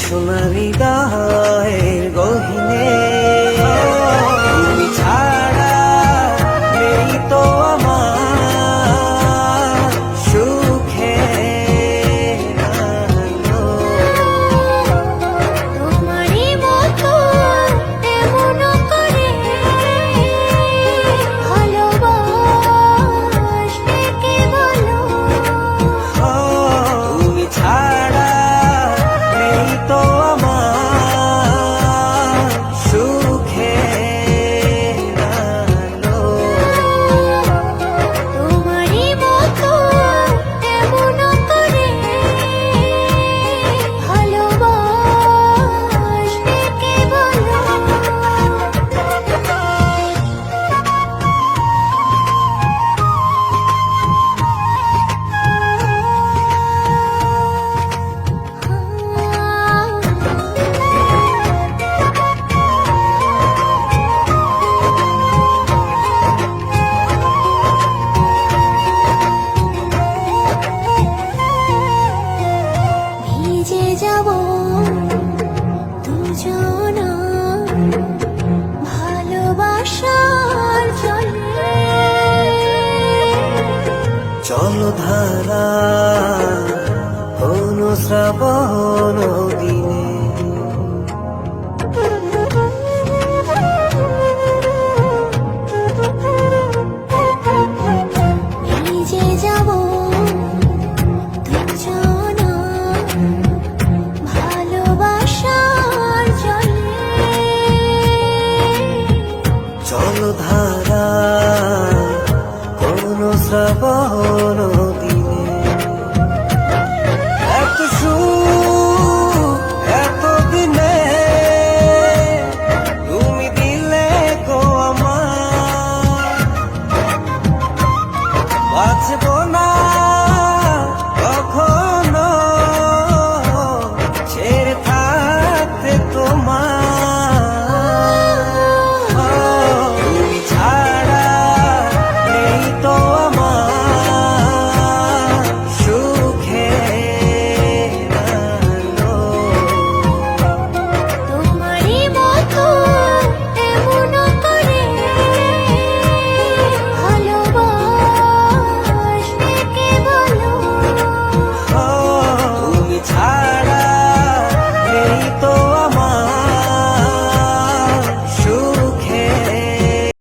সোনারি দায় জলধারা অনুশ্রাবণ নদী। ধারা কোন শ্রাবণ দিনে। এত সু এত দিনে তুমি দিলে গো আমার বাঁচবো